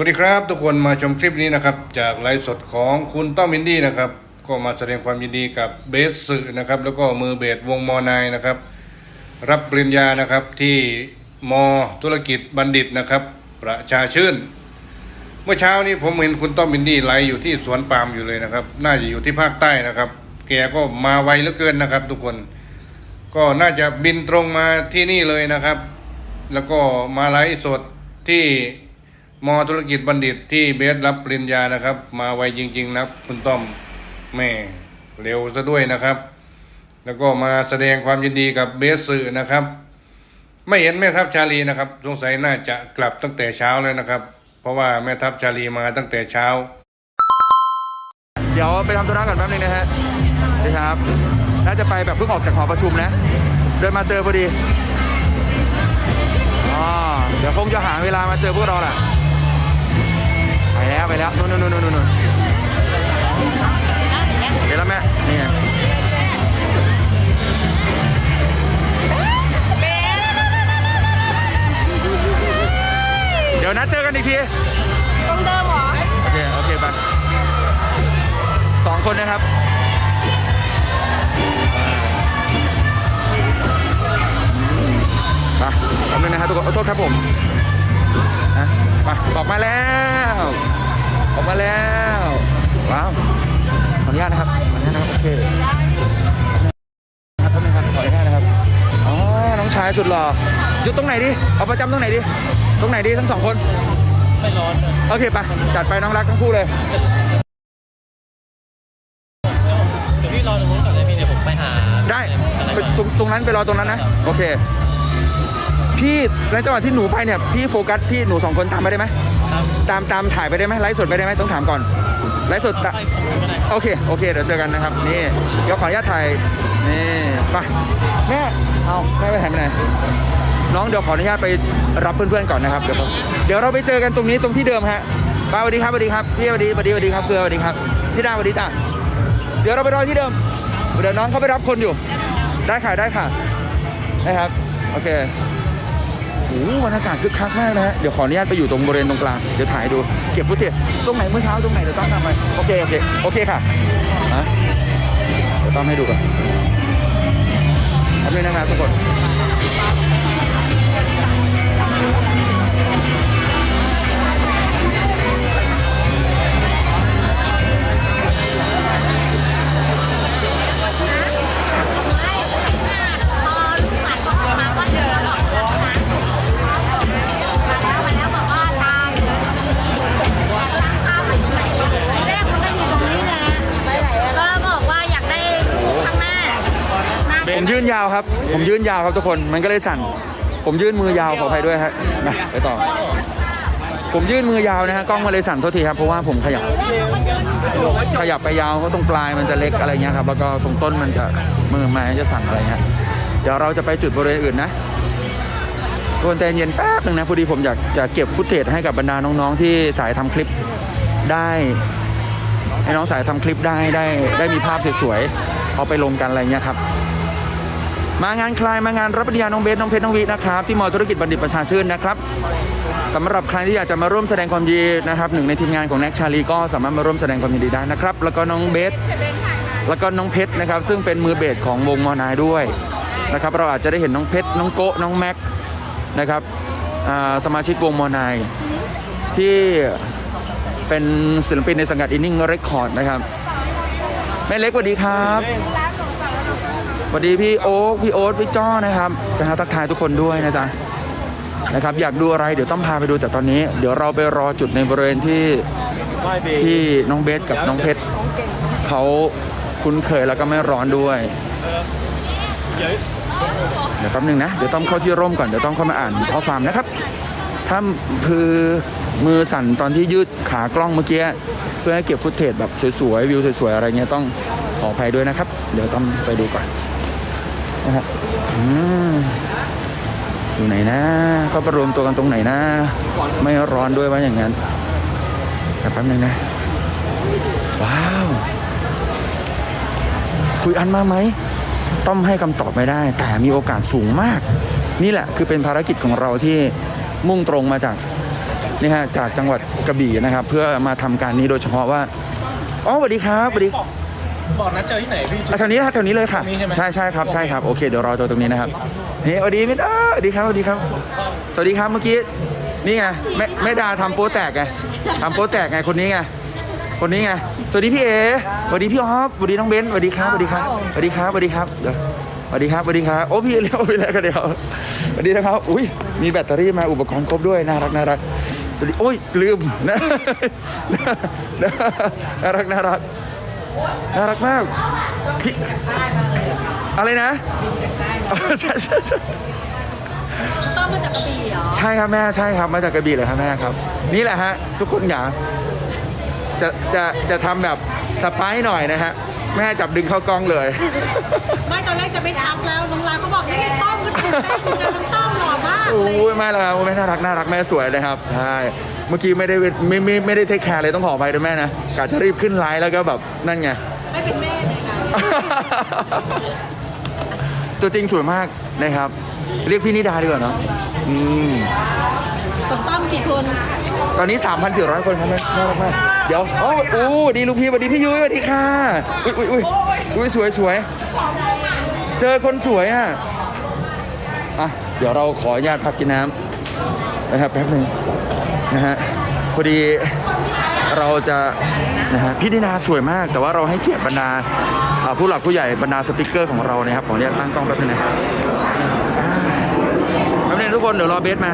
วัสดีครับ ทุกคนมาชมคลิปนี้นะครับ จากไลฟ์สดของคุณต้อมอินดี้นะครับ ก็มาแสดงความยินดีกับเบสสื่อนะครับ แล้วก็มือเบสวงมอนายนะครับ รับปริญญานะครับที่มธุรกิจบัณฑิตนะครับ ประชาชื่น เมื่อเช้านี้ผมเห็นคุณต้อมอินดี้ไลฟ์อยู่ที่สวนปาล์มอยู่เลยนะครับ น่าจะอยู่ที่ภาคใต้นะครับ แกก็มาไวเหลือเกินนะครับ ทุกคน ก็น่าจะบินตรงมาที่นี่เลยนะครับ แล้วก็มาไลฟ์สดที่ มธุรกิจบัณฑิตที่เบสรับปริญญานะครับ มาไวจริง ๆ นะคุณต้อมแม่เร็วซะด้วยนะครับ แล้วก็มาแสดงความยินดีกับเบสสื่อนะครับ ไม่เห็นแม่ทัพชาลีนะครับ สงสัยน่าจะกลับตั้งแต่เช้าแล้วนะครับ เพราะว่าแม่ทัพชาลีมาตั้งแต่เช้า เดี๋ยวไปทำธุระก่อนแป๊บนึงนะฮะนี่ครับน่าจะไปแบบเพิ่งออกจากหอประชุมนะเดินมาเจอพอดีอ๋อเดี๋ยวคงจะหาเวลามาเจอพวกเราแหละ ไปแล้วไปแล้วนู่นนู่นนู่นนู่นนู่นเดี๋ยวแล้วแม่นี่ไงเดี๋ยวนัดเจอกันอีกทีตรงเดิมเหรอโอเคโอเคไปสองคนนะครับไปแป๊บนึงนะครับทุกคนขอโทษครับผม นะมาออกมาแล้ว ออกมาแล้วว้าวขออนุญาตนะครับขออนุญาตนะครับโอเคครับแป๊บนึงครับขออนุญาตนะครับอ๋อน้องชายสุดหล่อจุดตรงไหนดิเอาประจำตรงไหนดิตรงไหนดีทั้งสองคนไม่ร้อนโอเคไปจัดไปน้องรักทั้งคู่เลยเดี๋ยวพี่รอตรงนู้นก่อนเลยพี่เดี๋ยวผมไปหาได้อะไรไปก่อนตรงตรงนั้นไปรอตรงนั้นนะโอเค พี่ในจังหวะที่หนูไปเนี่ยพี่โฟกัสที่หนูสองคนตามไปได้ไหมครับตามตามถ่ายไปได้ไหมไลฟ์สดไปได้ไหมต้องถามก่อนไลฟ์สดตะไปผมก็ได้โอเคโอเคเดี๋ยวเจอกันนะครับนี่เดี๋ยวขออนุญาตถ่ายนี่ไปแม่เอาแม่ไปถ่ายไปไหนน้องเดี๋ยวขออนุญาตไปรับเพื่อนๆก่อนนะครับเดี๋ยวผมเดี๋ยวเราไปเจอกันตรงนี้ตรงที่เดิมฮะป้าสวัสดีครับสวัสดีครับพี่สวัสดีสวัสดีสวัสดีครับเพื่อนสวัสดีครับที่ดาสวัสดีจ้ะเดี๋ยวเราไปรอที่เดิมเดี๋ยวน้องเขาไปรับคนอยู่ ได้ค่ะได้ค่ะได้ครับโอเค โอ้บรรยากาศคึกคักมากนะฮะ เดี๋ยวขออนุญาตไปอยู่ตรงบริเวณตรงกลาง เดี๋ยวถ่ายดู เก็บฟุตเทจตรงไหนเมื่อเช้าตรงไหนเดี๋ยวต้องทำไปโอเค โอเค โอเคค่ะอะเดี๋ยวต้องให้ดูก่อนทำด้วยนะครับทุกคน ยื่นยาวครับ ผมยื่นยาวครับทุกคน มันก็เลยสั่น ผมยื่นมือยาวขออภัยด้วยฮะนะไปต่อ ผมยื่นมือยาวนะฮะกล้องมาเลยสั่นโทษทีครับ เพราะว่าผมขยับ ขยับไปยาวเพราะตรงปลายมันจะเล็กอะไรเงี้ยครับ แล้วก็ตรงต้นมันจะมือไม้จะสั่นอะไรเงี้ย เดี๋ยวเราจะไปจุดบริเวณอื่นนะทุกคนใจเย็นแป๊บหนึ่งนะพอดีผมอยากจะเก็บฟุตเทจให้กับบรรดาน้องๆที่สายทำคลิปได้ให้น้องสายทำคลิปได้ได้ได้มีภาพสวยๆเอาไปลงกันอะไรเงี้ยครับ มางานคลายมางานรับปริญญาน้องเบสน้องเพชรน้องวินะครับที่มอธุรกิจบัณฑิตประชาชื่นนะครับสำหรับใครที่อยากจะมาร่วมแสดงความยินดีนะครับหนึ่งในทีมงานของแน็กชาลีก็สามารถมาร่วมแสดงความยินดีได้นะครับแล้วก็น้องเบสแล้วก็น้องเพชรนะครับซึ่งเป็นมือเบสของวงมอนายด้วยนะครับเราอาจจะได้เห็นน้องเพชรน้องโกะน้องแม็กนะครับสมาชิกวงมอนายที่เป็นศิลปินในสังกัดอินนิ่งเรคคอร์ดนะครับแม่เล็กสวัสดีครับ สวัสดีพี่โอ๊คพี่โอ๊ตพี่จ้อนะครับนะฮะทักทายทุกคนด้วยนะจ๊ะนะครับ อยากดูอะไรเดี๋ยวต้องพาไปดูแต่ตอนนี้ เดี๋ยวเราไปรอจุดในบริเวณที่ที่น้องเบสกับน้องเพชรเขาคุ้นเคยแล้วก็ไม่ร้อนด้วยเดี๋ยวแป๊บนึงนะ เดี๋ยวต้องเข้าที่ร่มก่อน เดี๋ยวต้องเข้ามาอ่านข้อความนะครับ ถ้าคือมือสั่นตอนที่ยืดขากล้องเมื่อกี้ เพื่อให้เก็บฟุตเทจแบบสวยๆ วิวสวยๆ อะไรเงี้ยต้องขออภัยด้วยนะครับ เดี๋ยวต้องไปดูก่อน นะครับอืมอยู่ไหนนะเขาปรวมตัวกันตรงไหนนะ ไม่ร้อนด้วยว่าอย่างนั้นแต่แป๊บนึงนะ ว้าว คุยอันมาไหม ต้อมให้คำตอบไม่ได้ แต่มีโอกาสสูงมาก นี่แหละคือเป็นภารกิจของเราที่มุ่งตรงมาจากนี่ฮะจากจังหวัดกระบี่นะครับ เพื่อมาทำการนี้โดยเฉพาะว่าอ๋อสวัสดีครับสวัสดี บอกนัดเจอที่ไหนพี่ อะแถวนี้ครับแถวนี้เลยค่ะ ตรงนี้ใช่ไหม ใช่ใช่ครับใช่ครับโอเคเดี๋ยวรอตัวตรงนี้นะครับนี่สวัสดีไม่ได้สวัสดีครับสวัสดีครับ สวัสดีครับเมื่อกี้นี่ไงแม่แม่ดาทำโป๊แตกไงทำโป๊แตกไงคนนี้ไงคนนี้ไงสวัสดีพี่เอสวัสดีพี่ออฟสวัสดีน้องเบนซ์สวัสดีครับสวัสดีครับสวัสดีครับสวัสดีครับเดี๋ยวสวัสดีครับสวัสดีครับโอ้พี่เลี้ยวไปแล้วก็เดี๋ยวสวัสดีนะครับอุ้ยมีแบตเตอรี่มาอุปกรณ์ครบด้วยน่ารักน่ารักสวัสดีโอ้ยลืมนะ น่ารักน่ารัก น่ารักมากพี่อะไรนะอ๋อใช่ใช่ใช่ต้องมาจากกระบี่เหรอ ใช่ครับแม่ใช่ครับมาจากกระบี่เลยครับแม่ครับ นี่แหละฮะทุกคนอย่าจะจะจะทำแบบสไปซ์หน่อยนะฮะแม่จับดึงเข้ากล้องเลย ไม่ตอนแรกจะไม่ทักแล้วน้องลาเขาบอกนี่ไอ้ต้อมก็ตื่นเต้นเจอน้องต้อมหล่อมากโอ้เลยยไม่และครับแม่น่ารักน่ารักแม่สวยนะครับใช่ เมื่อกี้ไม่ได้ไม่ไม่ไม่ได้เทคแคร์เลยต้องขอไปด้วยแม่นะกะจะรีบขึ้นไลน์แล้วก็แบบนั่นไง ไม่เป็นแม่เลยนะ ตัวจริงสวยมากนะครับ เรียกพี่นิดาดีกว่าเนาะอืมผมต้อมกี่คนตอนนี้ 3,400 คนครับแม่น่ารักมากเดี๋ยวโอ้โอ้ดีลูกพี่สวัสดีพี่ยุ้ยสวัสดีค่ะอุ้ยอุ้ยอุ้ยอุ้ยสวยสวยเจอคนสวยอะอะเดี๋ยวเราขออนุญาตพักกินน้ำนะครับแป๊บหนึง นะฮะพอดีเราจะนะฮะพี่นินาสวยมาก แต่ว่าเราให้เกียรติบรรดาผู้หลักผู้ใหญ่บรรดาสปิเกอร์ของเรานะครับขออนุญาตตั้งกล้องแป๊บนึงนะครับแป๊บนึงทุกคนเดี๋ยวรอเบสมา